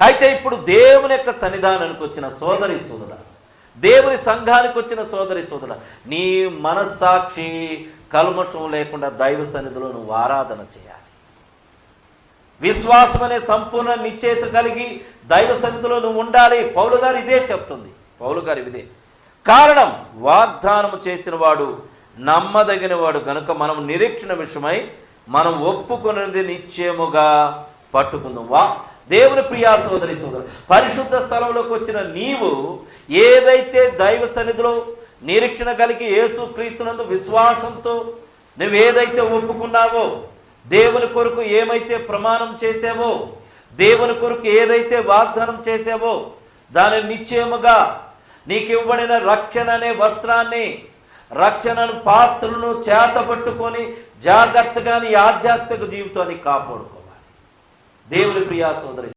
అయితే ఇప్పుడు దేవుని యొక్క సన్నిధానానికి వచ్చిన సోదరి సోదర దేవుని సంఘానికి వచ్చిన సోదరి సోదర నీ మనస్సాక్షి కల్మషం లేకుండా దైవ సన్నిధిలో నువ్వు ఆరాధన చేయాలి. విశ్వాసం అనే సంపూర్ణ నిశ్చేత కలిగి దైవ సన్నిధిలో నువ్వు ఉండాలి. పౌలు గారు ఇదే చెప్తుంది. పౌలు గారు ఇదే. కారణం వాగ్దానము చేసిన వాడు నమ్మదగిన వాడు కనుక మనం నిరీక్షణ విషయమై మనం ఒప్పుకున్నది నిశ్చయముగా పట్టుకుందాం. వా దేవుని ప్రియా సోదరి సోదరు పరిశుద్ధ స్థలంలోకి వచ్చిన నీవు ఏదైతే దైవ సన్నిధిలో నిరీక్షణ కలిగి యేసు క్రీస్తునందు విశ్వాసంతో నువ్వు ఏదైతే ఒప్పుకున్నావో దేవుని కొరకు ఏమైతే ప్రమాణం చేసావో దేవుని కొరకు ఏదైతే వాగ్దానం చేసావో దాని నిశ్చయముగా నీకు ఇవ్వబడిన రక్షణ అనే వస్త్రాన్ని రక్షణను పాత్రలను చేత పట్టుకొని జాగ్రత్తగా నీ ఆధ్యాత్మిక జీవితాన్ని కాపాడుకో. ప్రియా సోదరి